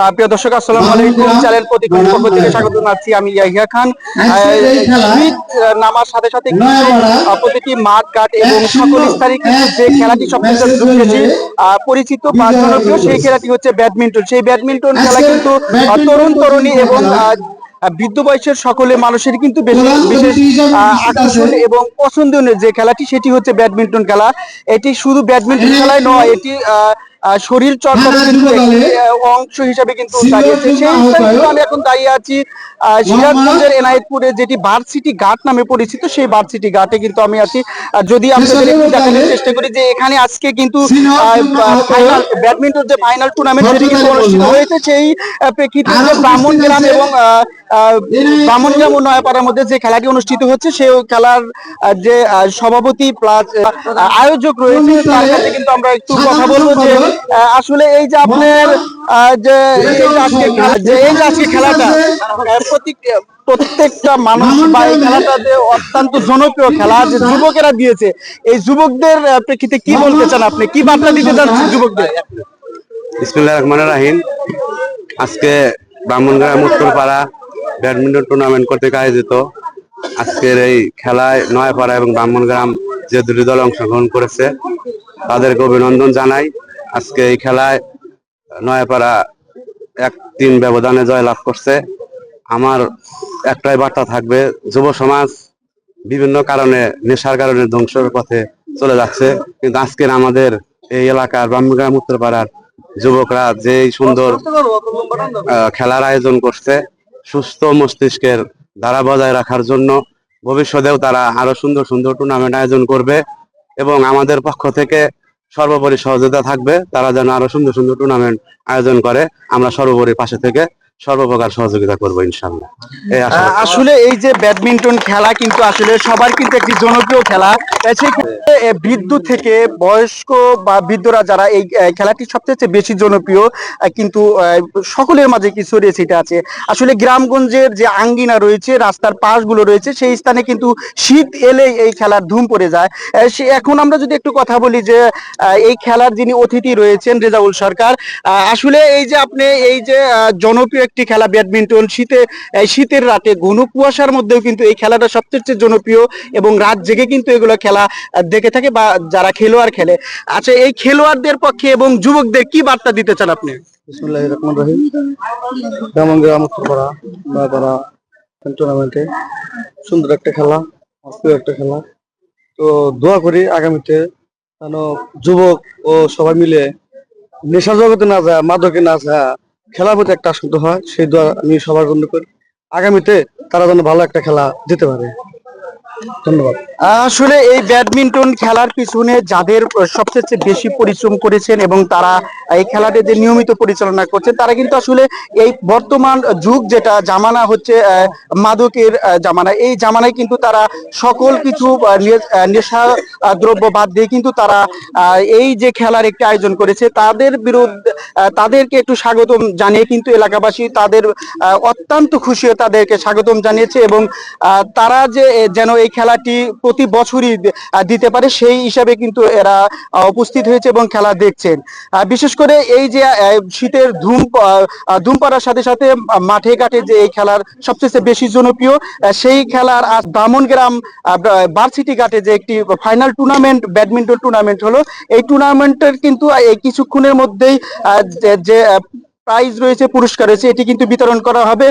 আহ, প্রিয় দর্শক আসসালামু আলাইকুম। চ্যানেল প্রতিক্ষণ পক্ষ থেকে স্বাগত জানাচ্ছি আমি ইয়াহিয়া খান। শীত নামার সাথে সাথে কিন্তু প্রতিটি মাঠ ঘাট এবং সকল স্থানে কিন্তু যে খেলাটি সবচেয়ে বেশি পরিচিত বা জনপ্রিয় সেই খেলাটি হচ্ছে ব্যাডমিন্টন। সেই ব্যাডমিন্টন খেলা কিন্তু তরুণ তরুণী এবং বৃদ্ধ বয়সের সকলে মানুষের কিন্তু বেশি বিশেষ আকর্ষণ এবং পছন্দনীয় যে খেলাটি সেটি হচ্ছে ব্যাডমিন্টন খেলা। এটি শুধু ব্যাডমিন্টন খেলায় নয় এটি শরীর চর্চার কিন্তু অংশ হিসাবে কিন্তু দাঁড়িয়েছে সেই কিন্তু আমি এখন দাঁড়িয়ে আছি। সিরাজগঞ্জের এনায়েতপুরে যেটি ভার্সিটি ঘাট নামে পরিচিত সেই ভার্সিটি ঘাটে কিন্তু আমি আছি। যদি আপনাদের একটু দেখানোর চেষ্টা করি যে এখানে আজকে কিন্তু ফাইনাল ব্যাডমিন্টন যে ফাইনাল টুর্নামেন্ট সেটি কিন্তু অনুষ্ঠিত হয়েছে সেই প্রেক্ষিতে ব্রাহ্মণ গ্রাম এবং ব্রাহ্মণগ্রাম ও নয়াপাড়ার মধ্যে যে খেলাটি অনুষ্ঠিত হচ্ছে সেই খেলার যে আহ, সভাপতি প্লাস আয়োজক রয়েছে তার কাছে কিন্তু আমরা একটু কথা বলব যে আসলে এই যে আপনার আহ, যে এই যে আজকে খেলাটা প্রতি- প্রত্যেকটা মানুষ বা এই খেলাটা যে অত্যন্ত জনপ্রিয় খেলা যে যুবকেরা দিয়েছে এই যুবকদের প্রেক্ষিতে কি বলতে চান আপনি? কি বার্তা দিতে চান যুবকদের? বিসমুল্লাহ রহমান রাহিম। আজকে ব্রাহ্মণগ্রাম উত্তরপাড়া ব্যাডমিন্টন টুর্নামেন্ট কর্তৃক আয়োজিত। আজকের এই খেলায় নয়াপাড়া এবং ব্রাহ্মণগ্রাম যে দুটি দল অংশগ্রহণ করেছে, তাদেরকে অভিনন্দন জানাই। আজকে এই খেলায় নয়াপাড়া এক তিন ব্যবধানে জয়লাভ করছে। আমার একটাই বার্তা থাকবে, যুব সমাজ বিভিন্ন কারণে, নেশার কারণে ধ্বংসের পথে চলে যাচ্ছে। কিন্তু আজকের আমাদের এই এলাকার ব্রাহ্মণগ্রাম উত্তরপাড়ার যুবকরা যে সুন্দর খেলার আয়োজন করছে সুস্থ মস্তিষ্কের ধারা বজায় রাখার জন্য ভবিষ্যতেও তারা আরও সুন্দর সুন্দর টুর্নামেন্ট আয়োজন করবে এবং আমাদের পক্ষ থেকে সর্বোপরি সহযোগিতা থাকবে। তারা যেন আরও সুন্দর সুন্দর টুর্নামেন্ট আয়োজন করে। আমরা সর্বোপরি পাশে থেকে সর্বপ্রকার সহযোগিতা করব ইনশাল্লাহ আসলে এই যে ব্যাডমিন্টন খেলা কিন্তু আসলে সবার কিন্তু একটি জনপ্রিয় খেলা। বৃদ্ধ থেকে বয়স্ক বা বৃদ্ধরা যারা এই খেলাটি সবচেয়ে বেশি জনপ্রিয় কিন্তু সকলের মাঝে কি ছড়িয়ে ছিটে আছে। আসলে গ্রামগঞ্জের যে আঙ্গিনা রয়েছে রাস্তার পাশগুলো রয়েছে সেই স্থানে কিন্তু শীত এলেই এই খেলার ধুম পড়ে যায়। সে এখন আমরা যদি একটু কথা বলি যে এই খেলার যিনি অতিথি রয়েছেন রেজাউল সরকার আসলে এই যে আপনি এই যে জনপ্রিয় একটি খেলা ব্যাডমিন্টন শীতে শীতের রাতে ঘন কুয়াশার মধ্যেও কিন্তু এই খেলাটা সবচেয়ে জনপ্রিয় এবং রাত জেগে কিন্তু এগুলো খেলা দেখে থাকে বা যারা খেলোয়াড় খেলে। আচ্ছা এই খেলোয়াড়দের পক্ষে এবং যুবকদের কি বার্তা দিতে চান আপনি? টুর্নামেন্টে সুন্দর একটা খেলা অপ্রিয় একটা খেলা। তো দোয়া করি আগামীতে যেন যুবক ও সবাই মিলে নেশা জগতে না যায়, মাদকে না যায় খেলার প্রতি একটা আসক্ত হয়, সেই দোয়া আমি সবার জন্য করি। আগামীতে তারা যেন ভালো একটা খেলা দিতে পারে। আসলে এই ব্যাডমিন্টন খেলার পিছনে যাদের সবচেয়ে বেশি পরিশ্রম করেছেন এবং তারা এই খেলাটি যে নিয়মিত পরিচালনা করছেন, তারা কিন্তু আসলে এই বর্তমান যুগ যেটা, জামানা হচ্ছে মাদকের জামানা। এই জামানায় কিন্তু তারা সকল কিছু নেশা দ্রব্য বাদ দিয়ে কিন্তু তারা এই যে খেলার একটি আয়োজন করেছে, তাদের বিরুদ্ধে তাদেরকে একটু স্বাগতম জানিয়ে কিন্তু এলাকাবাসী তাদের অত্যন্ত খুশি তাদেরকে স্বাগতম জানিয়েছে এবং তারা যে যেন এই খেলাটি প্রতি বছরই দিতে পারে, সেই হিসাবে কিন্তু এরা উপস্থিত হয়েছে এবং খেলা দেখছেন। বিশেষ করে এই যে শীতের ধুম ধুম পড়ার সাথে সাথে মাঠে ঘাটে যে এই খেলার সবচেয়ে বেশি জনপ্রিয় সেই খেলার আজ দামনগ্রাম ভার্সিটি ঘাটে যে একটি ফাইনাল টুর্নামেন্ট ব্যাডমিন্টন টুর্নামেন্ট হলো, এই টুর্নামেন্টের কিন্তু এই কিছুক্ষণের মধ্যেই যে প্রাইজ রয়েছে, পুরস্কার রয়েছে, এটি কিন্তু বিতরণ করা হবে।